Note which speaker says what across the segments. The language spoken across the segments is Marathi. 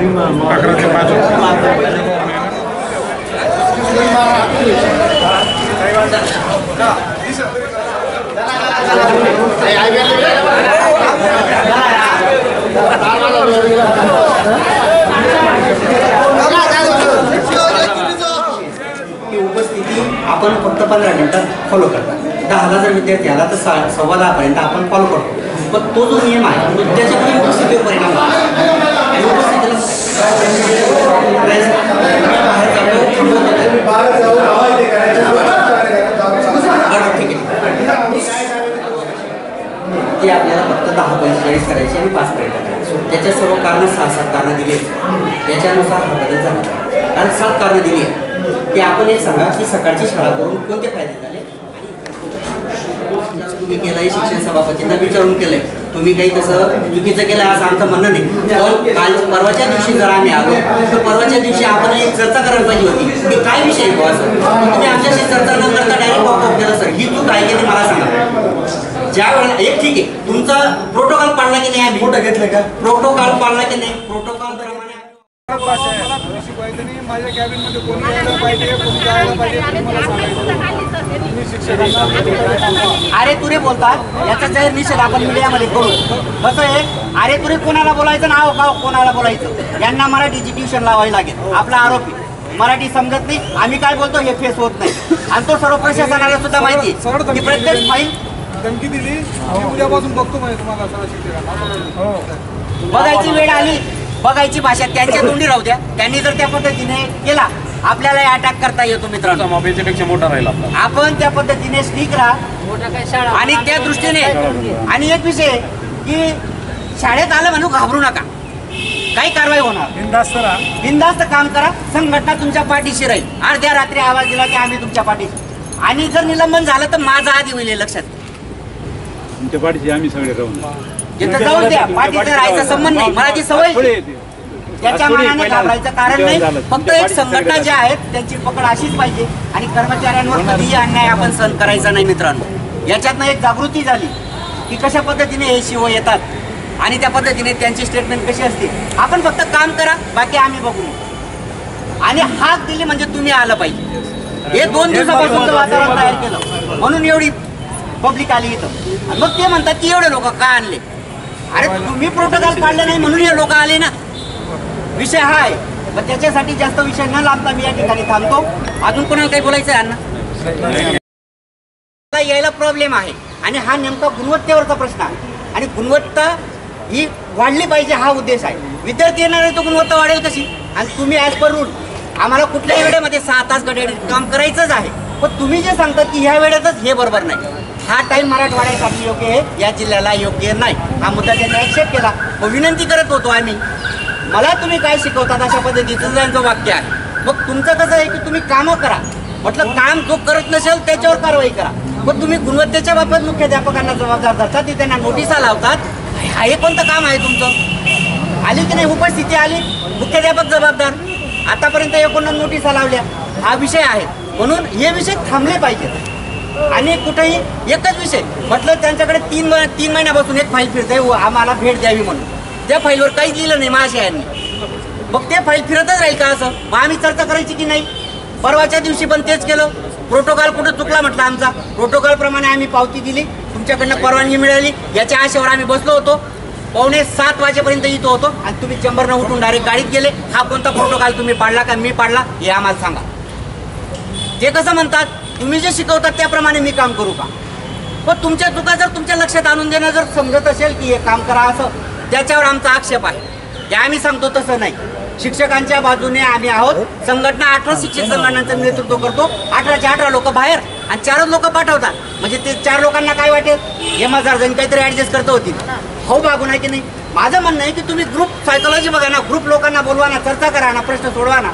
Speaker 1: अकरा ते पाच
Speaker 2: उपस्थिती आपण फक्त पंधरा मिनिटात फॉलो करतात दहा हजार जर विद्यार्थी आला तर सा सव्वा दहापर्यंत आपण फॉलो करतो. पण तो जो नियम आहे नृत्याच्या त्याच्याकडे उपस्थितीवर परिणाम होतो. आणि उपस्थितीला बाहेर जातो, थांबवतो. बरं, ठीक आहे. ते आपल्याला फक्त दहा पंचेचाळीस करायची आणि पाच पर्यंत करायची. त्याच्या सर्व कारण सहा सात कारणं दिली आहेत. त्याच्यानुसार हा बदल झाला. कारण सात कारणं दिली आहेत. की आपण हे सांगा की सकाळची शाळा करून कोणते फायदे झाले? तुम्ही केलंय शिक्षण सभापतींना विचारून केलंय. तुम्ही काही तसं चुकीचं केलं असं आमचं म्हणणं नाही. पण काल परवाच्या दिवशी जर आम्ही आलो तर परवाच्या दिवशी आपण एक चर्चा करायला पाहिजे होती. की काय विषय बुवा असं? तुम्ही आमच्याशी चर्चा न करता डायरेक्ट वॉक आउट केलं सर ही चूक आहे की मला सांगा. ज्या वेळेला एक ठीक आहे. तुमचा प्रोटोकॉल पाळला की नाही आम्ही?
Speaker 3: घेतलं का?
Speaker 2: प्रोटोकॉल पाळला की नाही? प्रोटोकॉल प्रमाणे
Speaker 3: माझ्या कॅबिनमध्ये कोणी यायला पाहिजे कोणी जायला पाहिजे तुम्ही मला सांगायचं. तुम्ही शिक्षकांना
Speaker 2: अरे तुरे बोलतात. याचा जाहीर निषेध आपण मीडियामध्ये करू. कसं आहे? अरे तुरे कोणाला बोलायचं नाव का कोणाला बोलायचं? यांना मराठीची ट्युशन लावावी लागेल. आपला आरोपी. मराठी समजत नाही. आम्ही काय बोलतो हे फेस होत नाही. आणि तो सर्व प्रशासनाला सुद्धा माहिती की प्रत्येक
Speaker 3: दिली.
Speaker 2: फाईल
Speaker 3: धमकी दिली. मी उद्यापासून बघतो म्हणजे तुम्हाला शिक्षकांना. हो.
Speaker 2: बघायची वेळ आली. बघायची भाषा त्यांच्या तोंडी राहू द्या. त्यांनी जर त्या पद्धतीने केला आपल्याला अटॅक करता येतो मित्रांनो.
Speaker 1: मोठा राहील आपला.
Speaker 2: आपण त्या पद्धतीने स्टिक राहा. आणि त्या दृष्टीने आणि एक विषय की शाळेत आलं म्हणून घाबरू नका. काही कारवाई होणार.
Speaker 3: राहा.
Speaker 2: बिंदास्त काम करा. संघटना तुमच्या पाठीशी राहील. अर्ध्या रात्री आवाज दिला की आम्ही तुमच्या पाठीशी. आणि जर निलंबन झालं तर माझा आधी होईल हे लक्षात.
Speaker 1: तुमच्या पाठीशी आम्ही सगळे राहून
Speaker 2: तिथं जाऊ द्या. पाठीचं राहायचा संबंध नाही. मला ती सवय त्याच्या मानाने घाबरायचं कारण नाही. फक्त एक संघटना ज्या आहेत त्यांची पकड अशीच पाहिजे. आणि कर्मचाऱ्यांवर कधीही अन्याय आपण सहन करायचा नाही मित्रांनो. याच्यातनं एक जागृती झाली की कशा पद्धतीने हे शिव येतात आणि त्या पद्धतीने त्यांची स्टेटमेंट कशी असते. आपण फक्त काम करा बाकी आम्ही बघू. आणि हाक दिली म्हणजे तुम्ही आलं पाहिजे. हे दोन दिवसापासून वातावरण तयार केलं. म्हणून एवढी पब्लिक आली इथं. मग ते म्हणतात की एवढे लोक का आणले? अरे तुम्ही प्रोटोकॉल पाळले नाही म्हणून हे लोक आले ना. विषय हा आहे मग त्याच्यासाठी जास्त विषय न लाभता मी या ठिकाणी थांबतो. अजून कोणाला काही बोलायचं आहे अण्णा? मला यायला प्रॉब्लेम आहे. आणि हा नेमका गुणवत्तेवरचा प्रश्न आहे. आणि गुणवत्ता ही वाढली पाहिजे हा उद्देश आहे. विद्यार्थी येणार आहे तो गुणवत्ता वाढेल कशी? आणि तुम्ही ॲज पर रूल आम्हाला कुठल्याही वेळेमध्ये सहा तास गडे काम करायचंच आहे. पण तुम्ही जे सांगता की ह्या वेळेतच हे बरोबर नाही. हा टाइम मराठवाड्यासाठी योग्य आहे या जिल्ह्याला योग्य नाही. हा मुद्दा त्यांनी ॲक्सेप्ट केला. व विनंती करत होतो आम्ही मला तुम्ही काय शिकवतात अशा पद्धतीचं त्यांचं वाक्य आहे? मग तुमचं कसं आहे की तुम्ही कामं करा. म्हटलं काम जो करत नसेल त्याच्यावर कारवाई करा. मग तुम्ही गुणवत्तेच्या बाबत मुख्याध्यापकांना जबाबदार धरतात ते त्यांना नोटिसा लावतात. हे कोणतं काम आहे तुमचं? आली की नाही? उपस्थिती आली मुख्याध्यापक जबाबदार. आतापर्यंत एकोणनव्वद नोटिसा लावल्या. हा विषय आहे. म्हणून हे विषय थांबले पाहिजेत. आणि कुठेही एकच विषय. म्हटलं त्यांच्याकडे तीन तीन महिन्यापासून एक फाईल फिरते आम्हाला भेट द्यावी म्हणून. त्या फाईलवर काहीच लिहिलं नाही महाशयांनी मग ते फाईल फिरतच राहील का असं? मग आम्ही चर्चा करायची की नाही? परवाच्या दिवशी पण तेच केलं. प्रोटोकॉल कुठं चुकला म्हटलं आमचा? प्रोटोकॉल प्रमाणे आम्ही पावती दिली. तुमच्याकडनं परवानगी मिळाली. याच्या आशेवर आम्ही बसलो होतो. पावणे सात वाजेपर्यंत इथं होतो. आणि तुम्ही चंबरनं उठून डायरेक्ट गाडीत गेले. हा कोणता प्रोटोकॉल तुम्ही पाडला का? मी पाडला. हे आम्हाला सांगा. ते कसं म्हणतात? तुम्ही जे शिकवतात त्याप्रमाणे मी काम करू का? पण तुमच्या चुका जर तुमच्या लक्षात आणून देणं जर समजत असेल की हे काम करा असं त्याच्यावर आमचा आक्षेप आहे. ते आम्ही सांगतो तसं नाही. शिक्षकांच्या बाजूने आम्ही आहोत. संघटना अठरा शिक्षक संघटनांचं नेतृत्व करतो. अठराचे अठरा लोक बाहेर आणि चारच लोक पाठवतात. म्हणजे ते चार लोकांना काय वाटेल? हे माझा जण काहीतरी ऍडजस्ट करत होतील. हो बागून आहे की नाही? माझं म्हणणं आहे की तुम्ही ग्रुप सायकोलॉजी बघा ना. ग्रुप लोकांना बोलवा ना चर्चा करा ना प्रश्न सोडवा ना.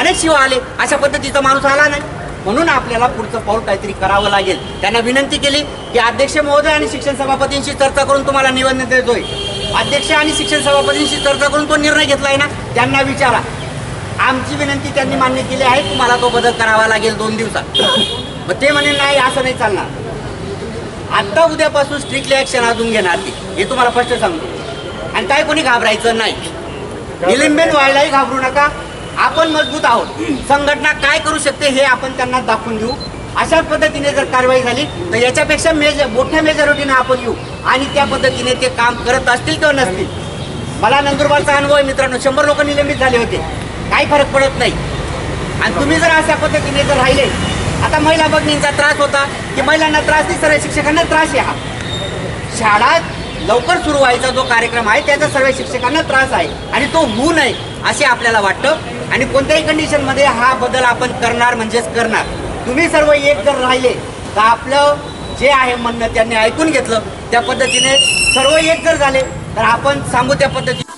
Speaker 2: अनेक शिव आले. अशा पद्धतीचा माणूस आला नाही. म्हणून आपल्याला पुढचं पाऊल काहीतरी करावं लागेल. त्यांना विनंती केली की अध्यक्ष महोदय आणि शिक्षण सभापतींशी चर्चा करून तुम्हाला निवडणूक देतोय. अध्यक्ष आणि शिक्षण सभापतींशी चर्चा करून तो निर्णय घेतलाय ना त्यांना विचारा. आमची विनंती त्यांनी मान्य केली आहे तुम्हाला तो बदल करावा लागेल दोन दिवसात. मग ते म्हणे नाही असं नाही चालणार. आत्ता उद्यापासून स्ट्रिक्टली ऍक्शन अजून घेणार ती. हे तुम्हाला स्पष्ट सांगतो. आणि काय कोणी घाबरायचं नाही. निलंबन व्हायलाही घाबरू नका. आपण मजबूत आहोत. संघटना काय करू शकते हे आपण त्यांना दाखवून देऊ. अशा पद्धतीने जर कारवाई झाली तर याच्यापेक्षा मेजर मोठ्या मेजॉरिटीने आपण येऊ. आणि त्या पद्धतीने ते काम करत असतील किंवा नसतील. मला नंदुरबारचा अनुभव आहे मित्रांनो शंभर लोक निलंबित झाले होते. काही फरक पडत नाही. आणि तुम्ही जर अशा पद्धतीने जर राहिले आता महिला बघणींचा त्रास होता की महिलांना त्रास नाही सर्व शिक्षकांना त्रास आहे हा. शाळा लवकर सुरू व्हायचा जो कार्यक्रम आहे त्याचा सर्व शिक्षकांना त्रास आहे. आणि तो होऊ नये असे आपल्याला वाटतं. आणि कोणत्याही कंडिशनमध्ये हा बदल आपण करणार म्हणजेच करणार. तुम्ही सर्व एक जर राहिले तर आपलं जे आहे म्हणणं त्यांनी ऐकून घेतलं त्या पद्धतीने सर्व एक जर झाले तर आपण सांगू त्या पद्धतीने